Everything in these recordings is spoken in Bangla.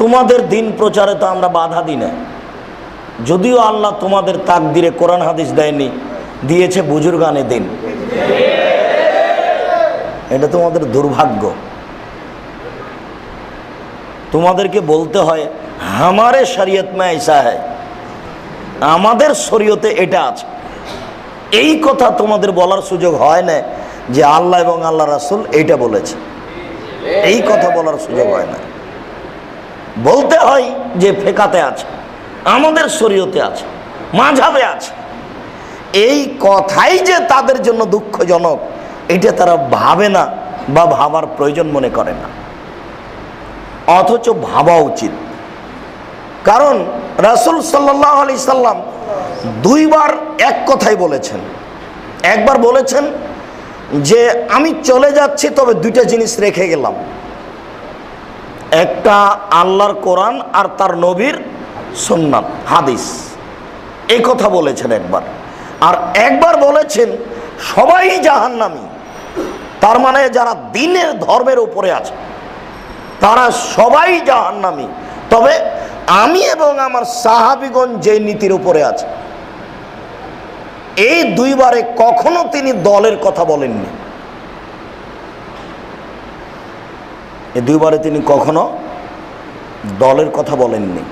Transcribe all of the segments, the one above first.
তোমাদের দিন প্রচারে তো আমরা বাধা দিই না। যদিও আল্লাহ তোমাদের তাক দিয়ে কোরআন হাদিস দেয়নি, দিয়েছে বুজুর্গানে দিন। এটা তোমাদের দুর্ভাগ্য। তোমাদেরকে বলতে হয় হামারে শরীয়ত মে এসা হয় আমাদের শরীয়তে এটা আছে। এই কথা তোমাদের বলার সুযোগ হয় না যে আল্লাহ এবং আল্লাহ রাসুল এইটা বলেছে। এই কথা বলার সুযোগ হয় না। বলতে হয় যে ফেকাতে আছে, আমাদের শরীয়তে আছে, মাঝাবে আছে। এই কথাই যে তাদের জন্য দুঃখজনক, এটা তারা ভাবে না বা ভাবার প্রয়োজন মনে করে না। অথচ ভাবা উচিত। কারণ রাসুল সাল্লাহ আলি সাল্লাম দুইবার এক কথাই বলেছেন। একবার বলেছেন যে, আমি চলে যাচ্ছি, তবে দুইটা জিনিস রেখে গেলাম। একটা আল্লাহর কোরআন আর তার নবীর সুন্নাত, হাদিস। এই কথা বলেছেন একবার। আর একবার বলেছেন, সবাই জাহান্নামী। তার মানে যারা দিনের ধর্মের উপরে আছে, তারা সবাই জাহান্নামী। তবে আমি এবং আমার সাহাবিগঞ্জ যে নীতির উপরে আছে, এই দুইবারে কখনো তিনি দলের কথা বলেননি। এই দুইবারে তিনি কখনো দলের কথা বলেননি।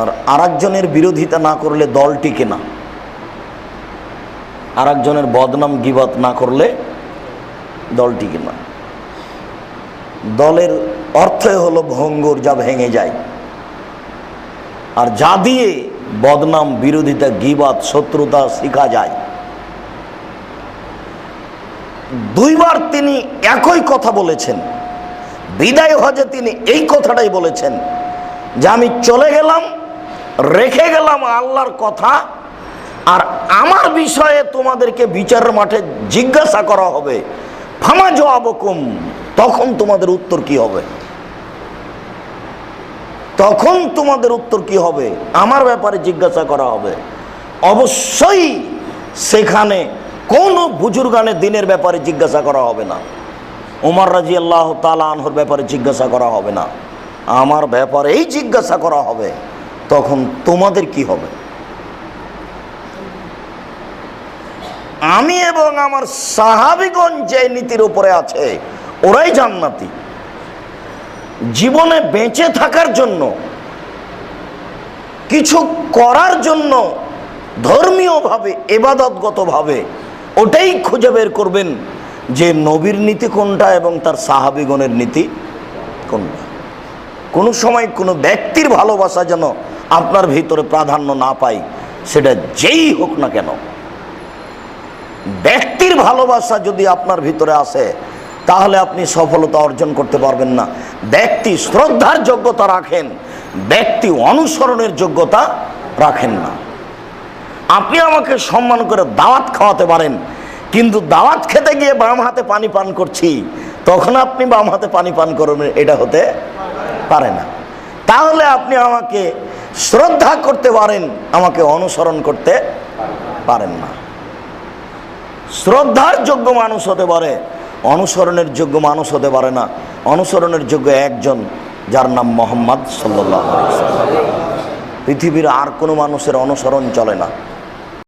আর আরেকজনের বিরোধিতা না করলে দল টিকে না। আরেকজনের বদনাম গিবাত না করলে দল টিকে না। দলের অর্থই হলো ভঙ্গুর যা ভেঙে যায়। আর যা দিয়ে বদনাম, বিরোধিতা, গিবাত, শত্রুতা, শেখা যায়। দুইবার তিনি একই কথা বলেছেন। বিদায় হজে তিনি এই কথাটাই বলেছেন যে আমি চলে গেলাম, রেখে গেলাম আল্লাহর কথা, আর আমার বিষয়ে তোমাদেরকে বিচারের মাঠে জিজ্ঞাসা করা হবে, ফামা জবাবকুম তখন তোমাদের উত্তর কি হবে? তখন তোমাদের উত্তর কি হবে? আমার ব্যাপারে জিজ্ঞাসা করা হবে। অবশ্যই সেখানে কোনো বুজুর্গানের দিনের ব্যাপারে জিজ্ঞাসা করা হবে না। উমার রাজি আল্লাহ তালা ব্যাপারে জিজ্ঞাসা করা হবে না। আমার ব্যাপারেই জিজ্ঞাসা করা হবে, তখন তোমাদের কি হবে? আমি এবং আমার সাহাবিগঞ্জ যে নীতির উপরে আছে, ওরাই জান্নাতি। জীবনে বেঁচে থাকার জন্য, কিছু করার জন্য ধর্মীয়ভাবে এবাদতগতভাবে ওটাই খুঁজে বের করবেন যে নবীর নীতি কোনটা এবং তার সাহাবিগণের নীতি কোনটা। কোনো সময় কোনো ব্যক্তির ভালোবাসা যেন আপনার ভিতরে প্রাধান্য না পায়, সেটা যেই হোক না কেন। ব্যক্তির ভালোবাসা যদি আপনার ভিতরে আসে, তাহলে আপনি সফলতা অর্জন করতে পারবেন না। ব্যক্তি শ্রদ্ধার যোগ্যতা রাখেন, ব্যক্তি অনুসরণের যোগ্যতা রাখেন না। আপনি আমাকে সম্মান করে দাওয়াত খাওয়াতে পারেন, কিন্তু দাওয়াত খেতে গিয়ে বাম হাতে পানি পান করছি, তখন আপনি বাম হাতে পানি পান করবেন, এটা হতে পারে না। তাহলে আপনি আমাকে শ্রদ্ধা করতে পারেন, আমাকে অনুসরণ করতে পারেন না। শ্রদ্ধার যোগ্য মানুষ হতে পারে, অনুসরণের যোগ্য মানুষ হতে পারে না। অনুসরণের যোগ্য একজন, যার নাম মোহাম্মদ সাল্লাহ পৃথিবীর আর কোনো মানুষের অনুসরণ চলে না।